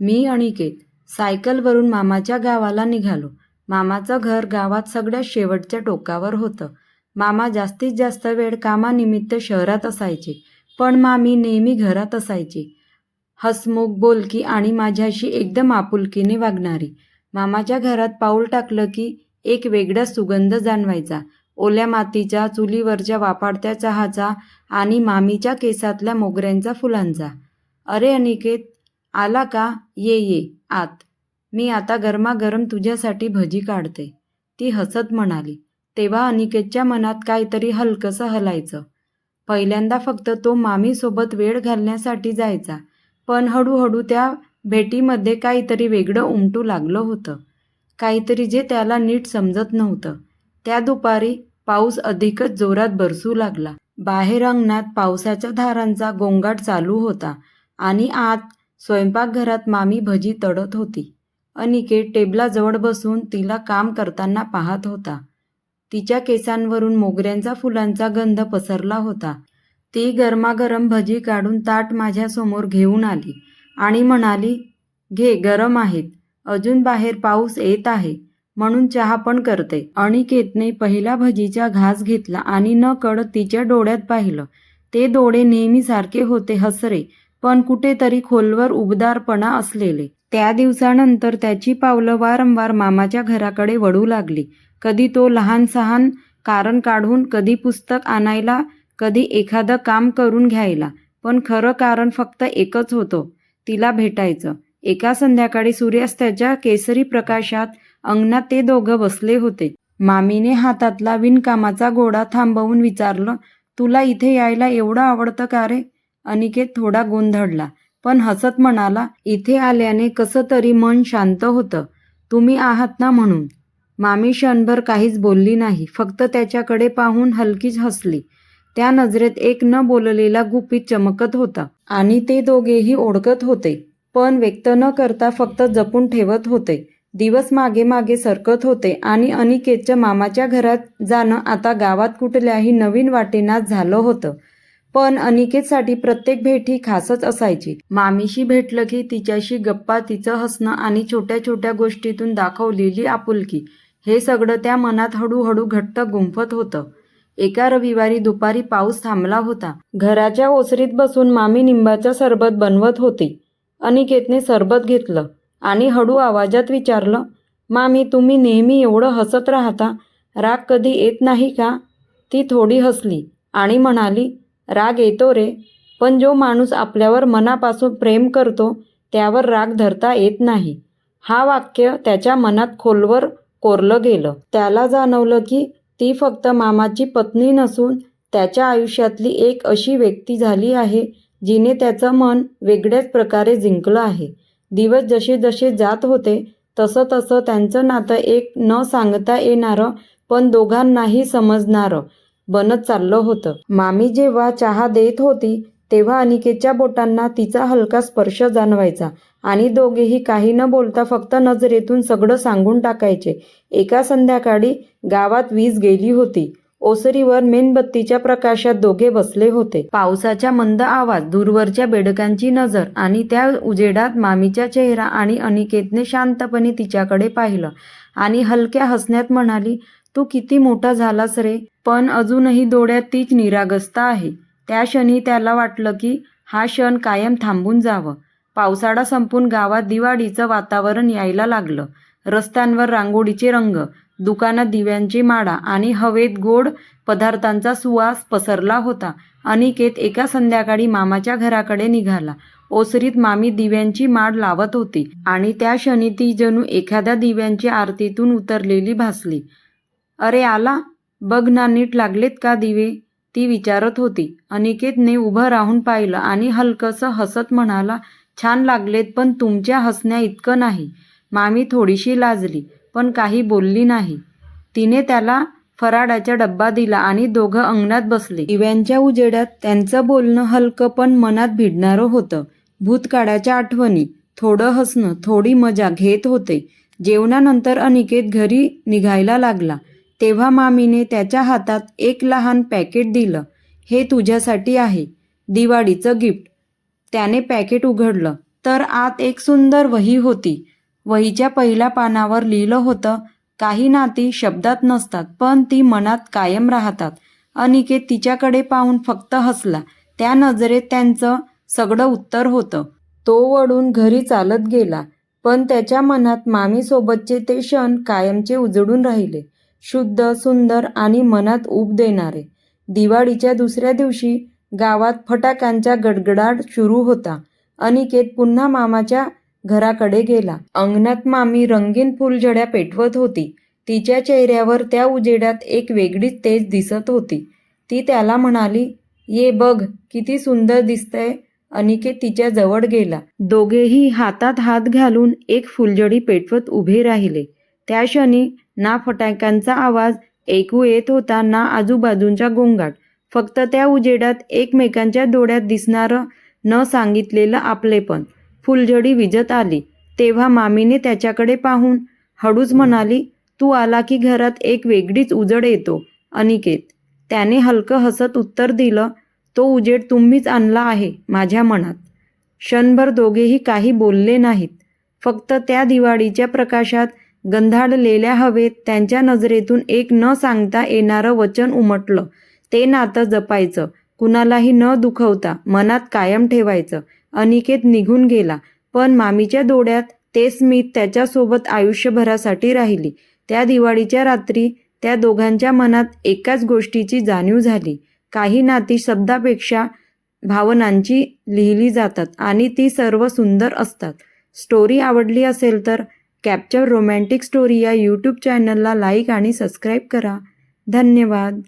मी अनिकेत सायकलवरून मामाच्या गावाला निघालो. मामाचं घर गावात सगळ्यात शेवटच्या टोकावर होतं. मामा जास्तीत जास्त वेळ कामानिमित्त शहरात असायचे पण मामी नेहमी घरात असायची. हसमुख बोलकी आणि माझ्याशी एकदम आपुलकीने वागणारी. मामाच्या घरात पाऊल टाकलं की एक वेगळा सुगंध जाणवायचा. ओल्या मातीच्या चुलीवरच्या वापाडत्या चहाचा आणि मामीच्या केसातल्या मोगऱ्यांचा फुलांचा. अरे अनिकेत आला का? ये ये आत. मी आता गरमागरम तुझ्यासाठी भजी काढते. ती हसत म्हणाली. तेव्हा अनिकेतच्या मनात काहीतरी हलकंसं हलायचं. पहिल्यांदा फक्त तो मामीसोबत वेळ घालण्यासाठी जायचा पण हळूहळू त्या भेटीमध्ये काहीतरी वेगळं उमटू लागलं होतं. काहीतरी जे त्याला नीट समजत नव्हतं. त्या दुपारी पाऊस अधिकच जोरात बरसू लागला. बाहेर अंगणात पावसाच्या धारांचा गोंगाट चालू होता आणि आत स्वयंपाकघरात मामी भजी तळत होती. अनिकेत टेबलाजवळ बसून तिला काम करताना पाहत होता. तिच्या केसांवरून मोगऱ्यांचा फुलांचा गंध पसरला होता. ती गरमागरम भजी काढून ताट माझ्यासमोर घेऊन आली आणि म्हणाली घे गरम आहेत. अजून बाहेर पाऊस येत आहे. म्हणून चहा पण करते. अनिकेतने पहिला भजीचा घास घेतला आणि न कळत तिच्या डोळ्यात पाहिलं. ते डोळे नेहमीसारखे होते हसरे पण कुठेतरी खोलवर उबदारपणा असलेले. त्या दिवसानंतर त्याची पावलं वारंवार मामाच्या घराकडे वळू लागली. कधी तो लहान सहान कारण काढून कधी पुस्तक आणायला कधी एखादं काम करून घ्यायला. पण खरं कारण फक्त एकच होतं तिला भेटायचं. एका संध्याकाळी सूर्यास्ताच्या केसरी प्रकाशात अंगणात ते दोघं बसले होते. मामीने हातातला विणकामाचा गोळा थांबवून विचारलं तुला इथे यायला एवढं आवडतं का रे? अनिकेत थोडा गोंधळला. पण हसत म्हणाला इथे आल्याने कसं तरी मन शांत होतं. तुम्ही आहात ना म्हणून. मामी क्षणभर काहीच बोलली नाही. फक्त त्याच्याकडे पाहून हलकीच हसली. त्या नजरेत एक न बोललेला गुपित चमकत होता. आणि ते दोघेही ओळखत होते. पण व्यक्त न करता फक्त जपून ठेवत होते. दिवस मागे मागे सरकत होते आणि अनिकेतच्या मामाच्या घरात जाणं आता गावात कुठल्याही नवीन वाटेनाच झालं होतं. पण अनिकेतसाठी प्रत्येक भेट ही खासच असायची. मामीशी भेटलं की तिच्याशी गप्पा तिचं हसणं आणि छोट्या छोट्या गोष्टीतून दाखवलेली आपुलकी हे सगळं त्या मनात हळूहळू घट्ट गुंफत होतं. एका रविवारी दुपारी पाऊस थांबला होता. घराच्या ओसरीत बसून मामी निंबाचं सरबत बनवत होती. अनिकेतने सरबत घेतलं आणि हळू आवाजात विचारलं मामी तुम्ही नेहमी एवढं हसत राहता राग कधी येत नाही का? ती थोडी हसली आणि म्हणाली राग येतो रे. पण जो माणूस आपल्यावर मनापासून प्रेम करतो त्यावर राग धरता येत नाही. हा वाक्य त्याच्या मनात खोलवर कोरलं गेलं. त्याला जाणवलं की ती फक्त मामाची पत्नी नसून त्याच्या आयुष्यातली एक अशी व्यक्ती झाली आहे जिने त्याचं मन वेगळ्याच प्रकारे जिंकलं आहे. दिवस जसे जसे जात होते तसं तसं त्यांचं नातं एक न सांगता येणारं पण दोघांनाही समजणारं. बनत चाललं होतं. मामी जेव्हा चहा देत होती तेव्हा अनिकेतच्या बोटांना तिचा हलका स्पर्श जाणवायचा आणि दोघेही काही न बोलता फक्त नजरेतून सगळं सांगून टाकायचे. एका संध्याकाळी गावात वीज गेली होती. ओसरीवर मेणबत्तीच्या प्रकाशात दोघे बसले होते. पावसाच्या मंद आवाज दूरवरच्या बेडकांची नजर आणि त्या उजेडात मामीचा चेहरा आणि अनिकेतने शांतपणे तिच्याकडे पाहिलं आणि हलक्या हसण्यात म्हणाली तू किती मोठा झालास रे. पण अजूनही डोळ्यात तीच निरागसता आहे. त्या क्षणी त्याला वाटलं की हा क्षण कायम थांबून जावं. पावसाळा संपून गावात दिवाळीचं वातावरण यायला लागलं. रस्त्यांवर रांगोळीचे रंग दुकानात दिव्यांची माळा आणि हवेत गोड पदार्थांचा सुवास पसरला होता. अनिकेत एका संध्याकाळी मामाच्या घराकडे निघाला. ओसरीत मामी दिव्यांची माळ लावत होती आणि त्या क्षणी ती जणू एखाद्या दिव्यांची आरतीतून उतरलेली भासली. अरे आला? बघ ना नीट लागलेत का दिवे? ती विचारत होती. अनिकेतने उभं राहून पाहिलं आणि हलकंसं हसत म्हणाला छान लागलेत पण तुमच्या हसण्या इतकं नाही. मामी थोडीशी लाजली पण काही बोलली नाही. तिने त्याला फराडाचा डब्बा दिला आणि दोघं अंगणात बसले. दिव्यांच्या उजेडात त्यांचं बोलणं हलकं पण मनात भिडणारं होतं. भूतकाळाच्या आठवणी थोडं हसणं थोडी मजा घेत होते. जेवणानंतर अनिकेत घरी निघायला लागला. तेव्हा मामीने त्याच्या हातात एक लहान पॅकेट दिलं. हे तुझ्यासाठी आहे. दिवाळीचं गिफ्ट. त्याने पॅकेट उघडलं. तर आत एक सुंदर वही होती. वहीच्या पहिल्या पानावर लिहिलं होतं काही नाती शब्दात नसतात पण ती मनात कायम राहतात अनिकेत तिच्याकडे पाहून फक्त हसला. त्या नजरेत त्यांचं सगळं उत्तर होतं. तो वळून घरी चालत गेला. पण त्याच्या मनात मामीसोबतचे ते क्षण कायमचे उजळून राहिले. शुद्ध सुंदर आणि मनात ऊब देणारे. दिवाळीच्या दुसऱ्या दिवशी गावात फटाक्यांचा गडगडाट सुरू होता. अनिकेत पुन्हा मामाच्या घराकडे गेला. अंगणात मामी रंगीन फुलझड्या पेटवत होती. तिच्या चेहऱ्यावर त्या उजेडात एक वेगळीच तेज दिसत होती. ती त्याला म्हणाली ये बघ किती सुंदर दिसतंय. अनिकेत तिच्या जवळ गेला. दोघेही हातात हात घालून एक फुलझडी पेटवत उभे राहिले. त्या क्षणी ना फटाक्यांचा आवाज ऐकू येत होता ना आजूबाजूंचा गोंगाट. फक्त त्या उजेडात एकमेकांच्या डोळ्यात दिसणारं न सांगितलेलं आपलेपण. फुलझडी विजत आली. तेव्हा मामीने त्याच्याकडे पाहून हळूच म्हणाली तू आला की घरात एक वेगळीच उजड येतो. अनिकेत त्याने हलकं हसत उत्तर दिलं तो उजेड तुम्हीच आणला आहे माझ्या मनात. क्षणभर दोघेही काही बोलले नाहीत. फक्त त्या दिवाळीच्या प्रकाशात गंधाडलेल्या हवेत त्यांच्या नजरेतून एक न सांगता येणारं वचन उमटलं. ते नातं जपायचं. कुणालाही न दुखवता मनात कायम ठेवायचं. अनिकेत निघून गेला. पण मामीच्या डोळ्यात ते स्मित त्याच्यासोबत आयुष्यभरासाठी राहिली. त्या दिवाळीच्या रात्री त्या दोघांच्या मनात एकाच गोष्टीची जाणीव झाली. काही नाती शब्दापेक्षा भावनांची लिहिली जातात आणि ती सर्व सुंदर असतात. स्टोरी आवडली असेल तर कॅप्चर रोमॅन्टिक स्टोरी या यूट्यूब चॅनलला लाईक आणि सबस्क्राईब करा. धन्यवाद.